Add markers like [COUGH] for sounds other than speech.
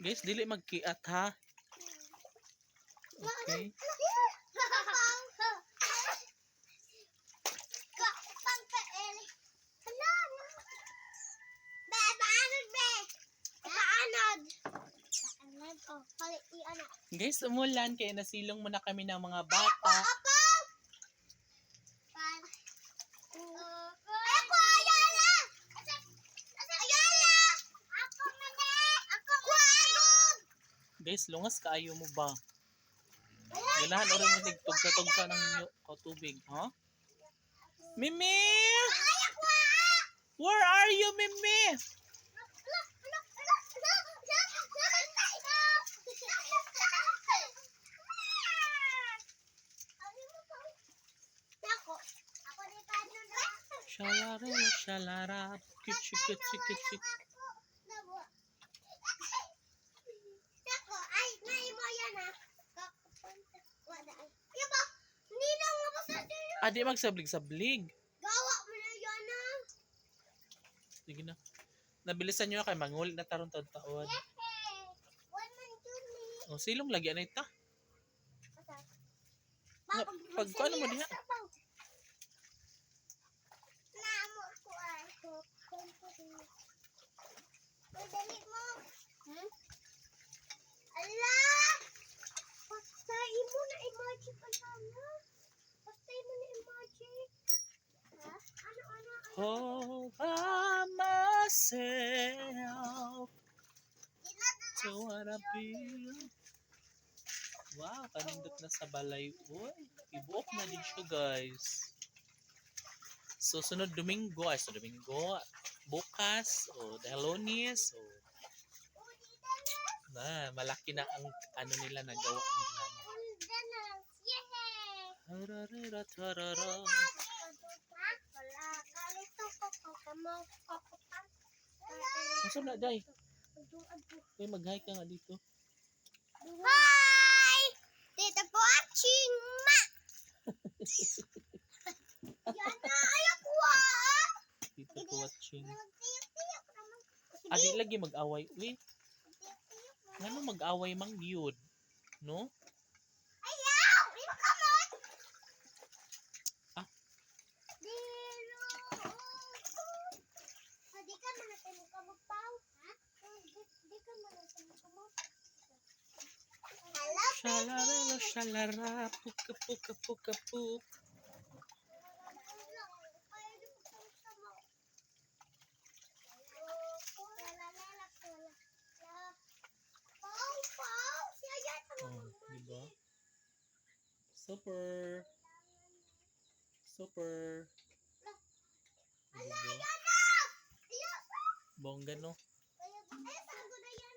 Guys, dili magkiat ha. Okay. Guys, umulan kaya nasilong muna kami ng mga bata. Guys, lungas kaayo mo ba? Ganahan ora mo tigtugsa-tugsa ng nyo- o tubig, ha? Mimi! Ayak wa! Where are you, Mimi? Shalara, shalara, kitsi, kitsi, kitsi. Ako, ay, nai mo yan ah. Wala. Yung ba, ninang nga sa'yo? Ah, magsablig-sablig. Gawa mo na yan ah. Sige na. Nabilisan nyo kay mangulit na tarong taon. Yehey! One man yun eh. O, silong lagi na ita. Na- pag ano mo diha? Naamo ko ay. Uy, dali mo. Hmm? Ala! Pastay mo na emoji pa sana. Pastay mo na emoji. Ha? Ano, ano, ano? All by myself. So wanna be. Wow, kanindot na sa balay. Uy, ibuok na din siya, guys. So, sunod Domingo, ay, so Domingo, bukas, o dahil lunes, o dala. na, malaki na ang ano nila nagawa nila. Tararara, tarara. Ha? Wala. Kalito ko ko kamo. Kaputan. Masa na, day? Uy, mag-hi ka nga dito. Hi! Tita po watching ma! [LAUGHS] Yan na, ayak ko ah! Ko watching. Nagtiyok-tiyok naman. Adi lagi mag-away. Uy, naman. ngano mag-away mang yun? No? Shalarelo, shalara, puka, puka, puka, puk. Oh, diba? Super. Super. Bongga, no?